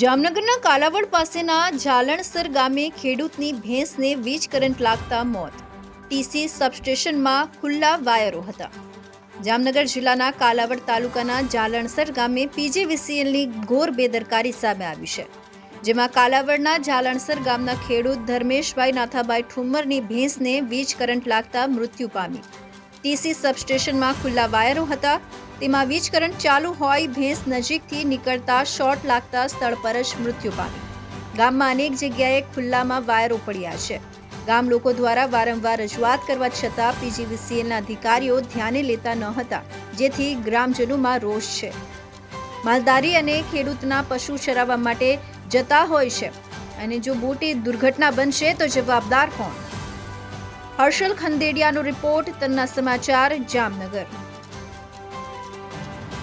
જામનગરના કાલાવડ પાસેના જાલણસર ગામે ખેડૂતની ભેંસને વીજ કરંટ લાગતા મોત. ટીસી સબસ્ટેશનમાં ખુલ્લા વાયરો હતા. જામનગર જિલ્લાના કાલાવડ તાલુકાના જાલણસર ગામે પીજીવીસીએલની ઘોર બેદરકારી સામે આવી છે, જેમાં કાલાવડના જાલણસર ગામના ખેડૂત ધર્મેશભાઈ નાથાભાઈ ઠુમ્મરની ભેંસને વીજ કરંટ લાગતા મૃત્યુ પામી. ટીસી સબસ્ટેશનમાં ખુલ્લા વાયરો હતા તેમાં વીજ કરંટ ચાલુ હોય, ભેંસ નજીકથી નીકળતા શોર્ટ લાગતા સ્થળ પર જ મૃત્યુ પામી. ગામમાં અનેક જગ્યાએ ખુલ્લામાં વાયરો પડ્યા છે. ગામ લોકો દ્વારા વારંવાર રજૂઆત કરવા છતાં પીજીવીસીએલના અધિકારીઓ ધ્યાને લેતા ન હતા, જેથી ગ્રામજનોમાં રોષ છે. માલધારી અને ખેડૂતના પશુ ચરાવવા માટે જતા હોય છે. અને જો મોટી દુર્ઘટના બનશે તો જવાબદાર કોણ? હર્ષલ ખંદેડિયાનો રિપોર્ટ, તન્ના સમાચાર, જામનગર.